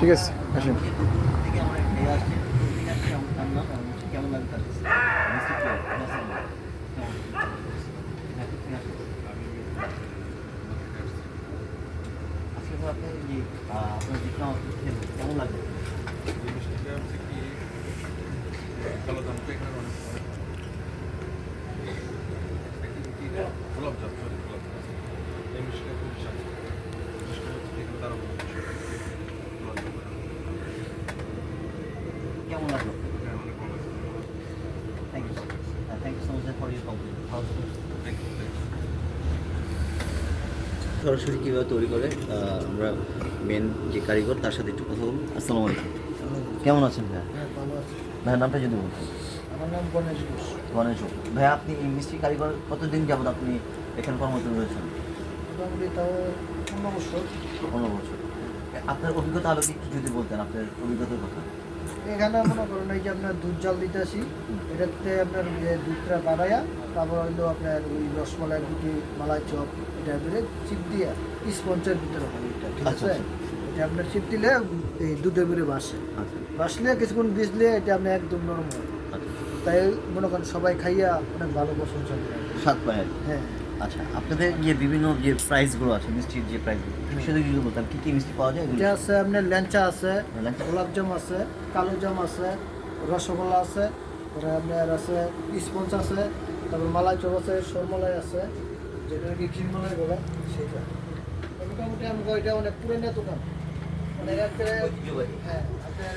ঠিক আছে আসেন। কেমন ঠান্ডা এবং হচ্ছে কেমন লাগে তার কাছে? মিষ্টি কি? মাশাআল্লাহ। কেমন? ঠিক আছে, ঠিক আছে। আজকে তো আপনি যে আহ, আপনার যে খাওয়া খেলেন, কেমন লাগে এই মিষ্টিটা হচ্ছে কি কালো জাম তো এখানে অনেক অনেক এটা কি গোলাপ জাম সরি গোলাপ জাম এই মিষ্টিটা খুব স্বাদ বিশেষ করে হচ্ছে এখানে তারা গোলাপ জাম কেমন লাগল হ্যাঁ অনেক ভালো লাগছে থ্যাংক ইউ থ্যাংক সরাসরি কীভাবে তৈরি করে আমরা মেন যে কারিগর তার সাথে একটু কথা বলুন আসসালামু আলাইকুম। কেমন আছেন ভাইয়া হ্যাঁ আছি। নামটা যদি বলতেন। আমার নাম গণেশ ঘোষ। গণেশ ভাইয়া আপনি এই মিষ্টি কারিগর কতদিন যাবত আপনি এখানে কর্মরত রয়েছেন? মোটামুটি তাও পনেরো বছর। পনেরো বছর। আপনার অভিজ্ঞতা আলোকে যদি বলতেন আপনার অভিজ্ঞতার কথা। এখানে মনে করেন এই যে আপনার দুধ জাল দিতে আসি এটাতে আপনার দুধটা বাড়াইয়া তারপর হইল আপনার ওই রসমালাই দুটি মালাই চপ এটা ভিতরে চিপ দিয়ে স্পঞ্জের ভিতরে হয় এটা ঠিক আচ্ছা, আছে? আচ্ছা। এটা আপনার চিপ দিলে এই দুধের ভিতরে বাসে। আচ্ছা। বাসলে কিছুক্ষণ ভিজলে এটা আপনি একদম নরম হয়। তাই মনে করেন সবাই খাইয়া অনেক ভালো প্রশংসা করে। সাত পায়ের হ্যাঁ। আচ্ছা আপনাদের যে বিভিন্ন যে প্রাইসগুলো আছে মিষ্টির যে প্রাইসগুলো বিষয়ে যদি বলতাম কী কী মিষ্টি পাওয়া যায়? এটা আছে আপনার ল্যাংচা আছে ল্যাংচা? গোলাপজাম আছে কালো জাম আছে রসগোল্লা আছে তারপরে আপনার আছে স্পঞ্জ আছে তারপর মালাই চপ আছে সরমালাই আছে যেটা কি ক্ষীরমালাই বলে সেটা মোটামুটি আমি এটা অনেক পুরনো দোকান। অনেক একেবারে হ্যাঁ আপনার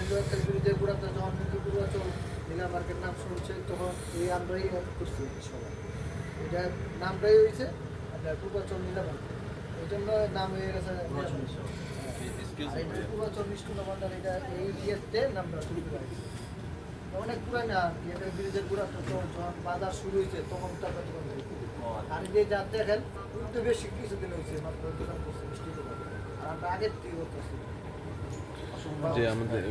বিরুদ্ধে গুড়াতে যখন পূর্বাচল নীলা মার্কেট নাম শুনছে তখন এই আমরাই করছি সবাই। এটা নামটাই হয়েছে আপনার পূর্বাচল নীলা এই জন্য নাম হয়ে গেছে পূর্বাচল আর এটা ভান্ডার এটা এই ইয়েতে নামটা শুরু করা হয়েছে। অনেক পুরানা এটা ব্রিজের পুরা তো যখন বাজার শুরু হয়েছে তখন টাকা দোকান আর যে যা দেখেন উল্টো বেশি কিছুদিন হয়েছে মাত্র আর আমরা আগের থেকে করতেছি যে আমাদের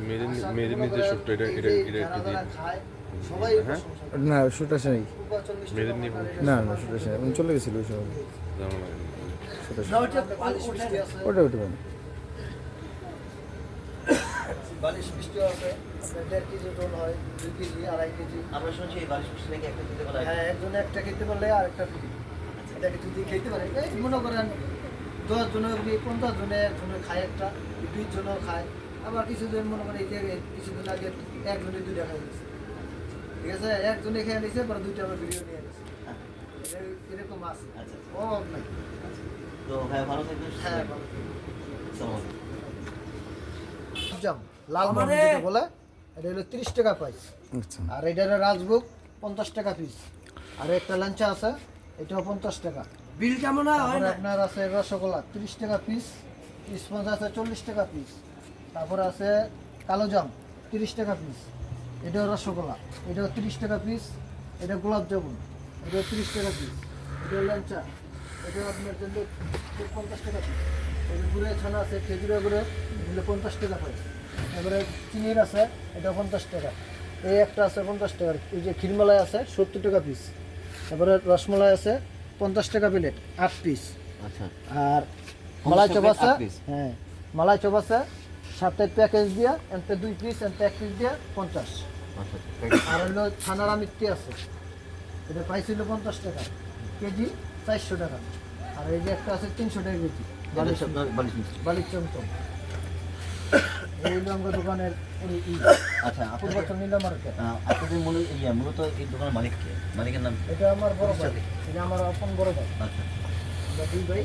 মেরিনের যে শপটা এটা এটা এটা। খায় হ্যাঁ? না শুট আসে নাই না না শুট আসে উনি চলে গেছিল ওই সময়। জানো ওটা ওটা পারেন বালিশ মিষ্টি আছে। আপনার দেড় কেজি ওজন হয় দুই কেজি আড়াই কেজি। আমরা শুনছি এই বালিশ মিষ্টি নাকি একটা দিতে বলা হ্যাঁ। একজনে একটা খেতে পারলে আর একটা ফ্রি। এটাকে যদি খেতে পারে মনে করেন দশ জনের কি পঞ্চাশ জনে একজনে খায় একটা বিশ জনও খায়। আবার কিছুজন মনে করেন এই যে কিছুদিন আগে একজনে দুইটা খাই গেছে ঠিক আছে একজনে খেয়ে পরে দুইটা আবার ভিডিও নিয়ে গেছে এরকম আছে। আচ্ছা, আচ্ছা। অভাব নাই। তো ভাই ভালো থাকবেন সুস্থ হ্যাঁ থাকবেন। আসসালামু আলাইকুম। জাম লাল মাম যেটা বলে এটা হলো তিরিশ টাকা পাইস আচ্ছা। আর এটা হলো রাজভোগ পঞ্চাশ টাকা পিস আর একটা লাঞ্চা আছে এটাও পঞ্চাশ টাকা। বিল কেমন হয় আপনার আছে রসগোল্লা তিরিশ টাকা পিস স্পঞ্জ আছে চল্লিশ টাকা পিস তারপর আছে কালো জাম তিরিশ টাকা পিস এটাও রসগোল্লা। এটা তিরিশ টাকা পিস এটা গোলাপ জামুন। এটাও তিরিশ টাকা পিস এটা ল্যাংচা। এটা আপনার জন্য পঞ্চাশ টাকা পিস এটা গুড়ে ছানা আছে খেজুরে গুড়ে এগুলো পঞ্চাশ টাকা পাই তারপরে চিনির আছে এটা পঞ্চাশ টাকা। এই একটা আছে পঞ্চাশ টাকার এই যে ক্ষীরমালাই আছে সত্তর টাকা পিস তারপরে রসমালাই আছে পঞ্চাশ টাকা প্লেট আট পিস আচ্ছা। আর মালাই চপ আছে? হ্যাঁ মালাই চপ আছে সাথে প্যাকেজ দিয়া এনতে দুই পিস এনতে এক পিস দিয়া পঞ্চাশ। আচ্ছা আর হলো ছানারা মিষ্টি আছে। এটা পাইছিল পঞ্চাশ টাকা। কেজি চারশো টাকা। আর এই যে একটা আছে তিনশো টাকা কেজি। মিষ্টি। চমচম। এই হলো আমার দোকানের আচ্ছা আপনাদের পূর্বাচল নীলা মার্কেট আপনাদের মূল ইয়া মূলত এই দোকানের মালিক কে? মালিকের নাম এটা আমার বড় ভাই। এটা আমার আপন বড় ভাই। আচ্ছা দুই ভাই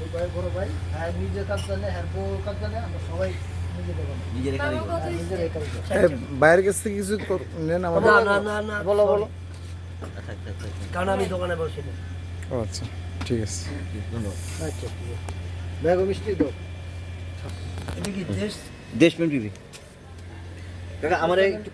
ওই ভাই বড় ভাই। হ্যাঁ নিজে কাজ জানে হ্যাঁ বউ কাজ জানে আমরা সবাই বাইরের কাছ থেকে কিছু নেন আমাদের? না না না না। বলো বলো। কারণ আমি দোকানে বসি না ও আচ্ছা ঠিক আছে। ধন্যবাদ। আচ্ছা ঠিক আছে। ব্যাগ মিষ্টি দাও। এটা কি দেশ? দেশপ্রেম টিভি। কাকা আমার একটু